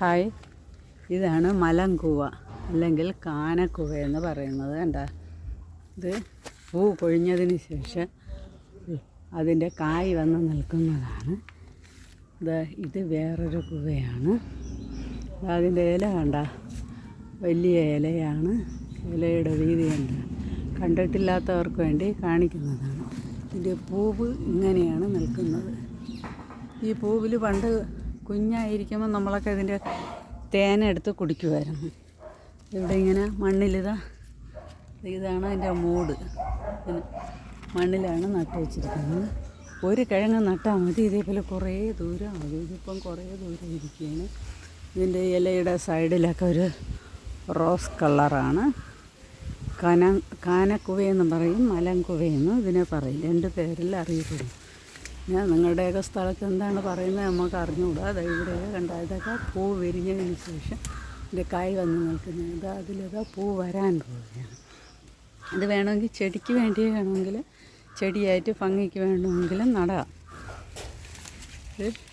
Hi. ഇതാണ് മലങ്കൂവ അല്ലെങ്കിൽ കാനക്കുവ എന്ന് പറയുന്നത് കണ്ട. ഇത് പൂ കൊഴിഞ്ഞതിന് ശേഷം അതിന്റെ കായ് വന്ന് നിൽക്കുന്നതാണ്. ഇത് ഇത് വേറൊരു കുവയാണ്. അതിന്റെ ഇല കണ്ട. വലിയ ഇലയാണ്. ഇലയുടെ വീതി കണ്ട. കണ്ടിട്ടില്ലാത്തവർക്ക് വേണ്ടി കാണിക്കുന്നതാണ്. ഇതിന്റെ പൂവ് ഇങ്ങനെയാണ് നിൽക്കുന്നത്. ഈ പൂവിൽ പണ്ട് കുഞ്ഞായിരിക്കുമ്പോൾ നമ്മളൊക്കെ ഇതിന്റെ തേനെടുത്ത് കുടിക്കുമായിരുന്നു ഇവിടെ ഇങ്ങനെ മണ്ണിലിതാ. ഇതാണ് അതിന്റെ മൂട്. മണ്ണിലാണ് നട്ട് വെച്ചിരിക്കുന്നത്. ഒരു കിഴങ്ങ് നട്ടാൽ മതി. ഇതേപോലെ കുറേ ദൂരം മതി ഇതിപ്പം കുറേ ദൂരം ഇരിക്കുകയാണ്. ഇതിന്റെ ഇലയുടെ സൈഡിലൊക്കെ ഒരു റോസ് കളറാണ്. കന കാനക്കുവയെന്നും പറയും മലങ്കുവയെന്നും ഇതിനെ പറയും. രണ്ട് പേരിൽ അറിയപ്പെടും. ഞാൻ നിങ്ങളുടെയൊക്കെ സ്ഥലത്ത് എന്താണ് പറയുന്നത് നമുക്ക് അറിഞ്ഞുകൂടാ. അത് ഇവിടെ കണ്ട ഇതൊക്കെ പൂ വിരിഞ്ഞതിന് ശേഷം ഇതിന്റെ കായ് വന്ന് നിൽക്കുന്നത് ഇത് അതിലിതാ പൂ വരാൻ പോവുകയാണ്. ഇത് വേണമെങ്കിൽ ചെടിക്ക് വേണ്ടി വേണമെങ്കിൽ ചെടിയായിട്ട് ഭംഗിക്ക് വേണമെങ്കിൽ നടാം.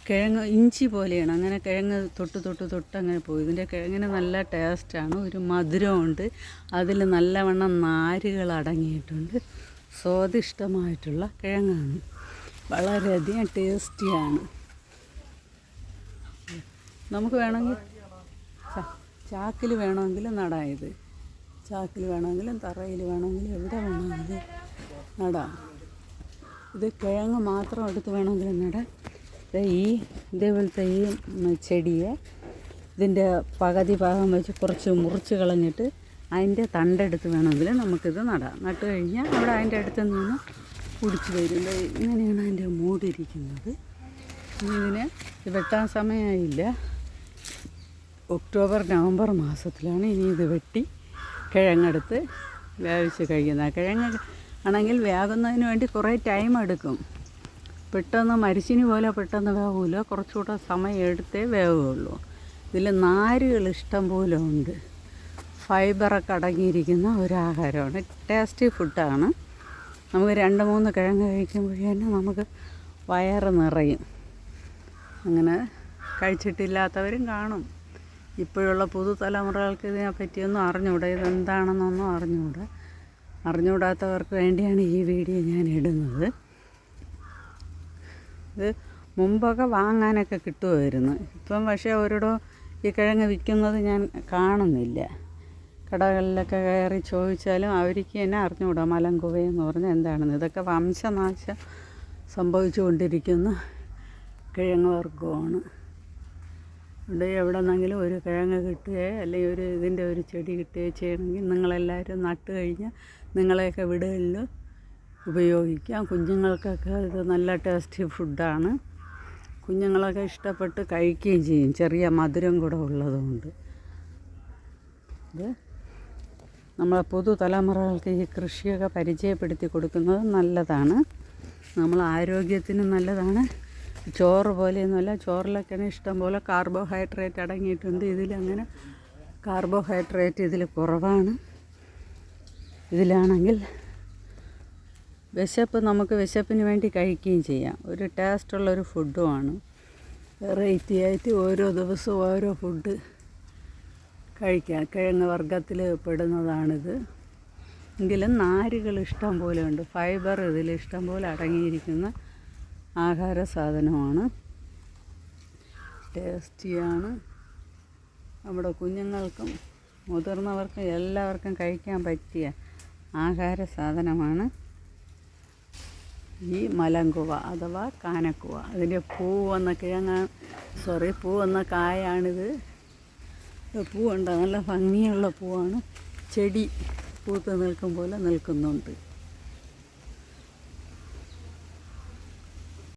കിഴങ്ങ് ഇഞ്ചി പോലെയാണ്. അങ്ങനെ കിഴങ്ങ് തൊട്ട് തൊട്ട് തൊട്ട് അങ്ങനെ പോയി. ഇതിന്റെ കിഴങ്ങിന് നല്ല ടേസ്റ്റാണ്. ഒരു മധുരമുണ്ട്. അതിൽ നല്ലവണ്ണം നാരുകൾ അടങ്ങിയിട്ടുണ്ട്. സ്വാദിഷ്ടമായിട്ടുള്ള കിഴങ്ങാണ്. വളരെയധികം ടേസ്റ്റിയാണ്. നമുക്ക് വേണമെങ്കിൽ ചാക്കിൽ വേണമെങ്കിലും നടായത് ചാക്കിൽ വേണമെങ്കിലും തറയിൽ വേണമെങ്കിലും എവിടെ വേണമെങ്കിലും നടാം. ഇത് കിഴങ്ങ് മാത്രം എടുത്ത് വേണമെങ്കിലും നടാം. ഈ ഇതേപോലത്തെ ഈ ചെടിയെ ഇതിന്റെ പകുതി ഭാഗം വെച്ച് കുറച്ച് മുറിച്ച് കളഞ്ഞിട്ട് അതിന്റെ തണ്ടെടുത്ത് വേണമെങ്കിൽ നമുക്കിത് നടാം. നട്ട് കഴിഞ്ഞാൽ അവിടെ അതിന്റെ അടുത്ത് നിന്ന് കുടിച്ച് വരും ഇങ്ങനെയാണ് അതിന്റെ മൂടിയിരിക്കുന്നത് ഇങ്ങനെ ഇതിന് ഇത് വെട്ടാൻ സമയമായില്ല ഒക്ടോബർ നവംബർ മാസത്തിലാണ് ഇനി ഇത് വെട്ടി കിഴങ്ങെടുത്ത് വേവിച്ച് കഴിക്കുന്നത്. കിഴങ്ങ് ആണെങ്കിൽ വേകുന്നതിന് വേണ്ടി കുറേ ടൈം എടുക്കും. പെട്ടെന്ന് മരിച്ചിനി പോലെ പെട്ടെന്ന് വേവില്ല കുറച്ചുകൂടെ സമയം എടുത്തേ വേവുകയുള്ളൂ ഇതിൽ നാരുകൾ ഇഷ്ടം പോലെ ഉണ്ട്. ഫൈബറൊക്കെ അടങ്ങിയിരിക്കുന്ന ഒരു ആഹാരമാണ് ടേസ്റ്റി ഫുഡാണ് നമുക്ക് രണ്ട് മൂന്ന് കിഴങ്ങ് കഴിക്കുമ്പോഴേ തന്നെ നമുക്ക് വയറ് നിറയും. അങ്ങനെ കഴിച്ചിട്ടില്ലാത്തവരും കാണും. ഇപ്പോഴുള്ള പുതുതലമുറകൾക്ക് ഇതിനെ പറ്റിയൊന്നും അറിഞ്ഞുകൂടാ ഇതെന്താണെന്നൊന്നും അറിഞ്ഞുകൂടാ അറിഞ്ഞുകൂടാത്തവർക്ക് വേണ്ടിയാണ് ഈ വീഡിയോ ഞാൻ ഇടുന്നത്. ഇത് മുമ്പൊക്കെ വാങ്ങാനൊക്കെ കിട്ടുമായിരുന്നു. ഇപ്പം പക്ഷേ ഒരിടം ഈ കിഴങ്ങ് വിൽക്കുന്നത് ഞാൻ കാണുന്നില്ല. കടകളിലൊക്കെ കയറി ചോദിച്ചാലും അവർക്ക് തന്നെ അറിഞ്ഞുകൂടാ മലങ്കുവയെന്ന് പറഞ്ഞാൽ എന്താണെന്ന്. ഇതൊക്കെ വംശനാശം സംഭവിച്ചുകൊണ്ടിരിക്കുന്ന കിഴങ്ങ് വർഗമാണ് ഇവിടെ എവിടെ നിന്നെങ്കിലും ഒരു കിഴങ്ങ് കിട്ടുകയോ അല്ലെങ്കിൽ ഒരു ഇതിന്റെ ഒരു ചെടി കിട്ടുകയോ ചെയ്യണമെങ്കിൽ നിങ്ങളെല്ലാവരും നട്ട് കഴിഞ്ഞാൽ നിങ്ങളെയൊക്കെ വീടുകളിൽ ഉപയോഗിക്കാം. കുഞ്ഞുങ്ങൾക്കൊക്കെ ഇത് നല്ല ടേസ്റ്റി ഫുഡാണ്. കുഞ്ഞുങ്ങളൊക്കെ ഇഷ്ടപ്പെട്ട് കഴിക്കുകയും ചെയ്യും. ചെറിയ മധുരം കൂടെ ഉള്ളതുകൊണ്ട്. ഇത് നമ്മളെ പുതുതലമുറകൾക്ക് ഈ കൃഷിയൊക്കെ പരിചയപ്പെടുത്തി കൊടുക്കുന്നത് നല്ലതാണ്. നമ്മൾ ആരോഗ്യത്തിന് നല്ലതാണ്. ചോറ് പോലെയൊന്നുമല്ല ചോറിലൊക്കെയാണ് ഇഷ്ടം പോലെ കാർബോഹൈഡ്രേറ്റ് അടങ്ങിയിട്ടുണ്ട്. ഇതിലങ്ങനെ കാർബോഹൈഡ്രേറ്റ് ഇതിൽ കുറവാണ്. ഇതിലാണെങ്കിൽ വിശപ്പ് നമുക്ക് വിശപ്പിന് വേണ്ടി കഴിക്കുകയും ചെയ്യാം. ഒരു ടേസ്റ്റുള്ള ഒരു ഫുഡുമാണ്. വെറൈറ്റി ആയിട്ട് ഓരോ ദിവസവും ഓരോ ഫുഡ് കഴിക്കാം കിഴങ്ങ് വർഗത്തിൽ പെടുന്നതാണിത്. എങ്കിലും നാരുകൾ ഇഷ്ടം പോലെ ഉണ്ട്. ഫൈബർ ഇതിൽ ഇഷ്ടം പോലെ അടങ്ങിയിരിക്കുന്ന ആഹാര സാധനമാണ്. ടേസ്റ്റിയാണ്. നമ്മുടെ കുഞ്ഞുങ്ങൾക്കും മുതിർന്നവർക്കും എല്ലാവർക്കും കഴിക്കാൻ പറ്റിയ ആഹാര സാധനമാണ് ഈ മലങ്കുവ അഥവാ കാനക്കുവ. അതിന്റെ പൂ വന്ന കിഴങ്ങ സോറി പൂ വന്ന കായാണിത്. പൂവുണ്ട്. നല്ല ഭംഗിയുള്ള പൂവാണ്. ചെടി പൂത്ത് നിൽക്കും പോലെ നിൽക്കുന്നുണ്ട്.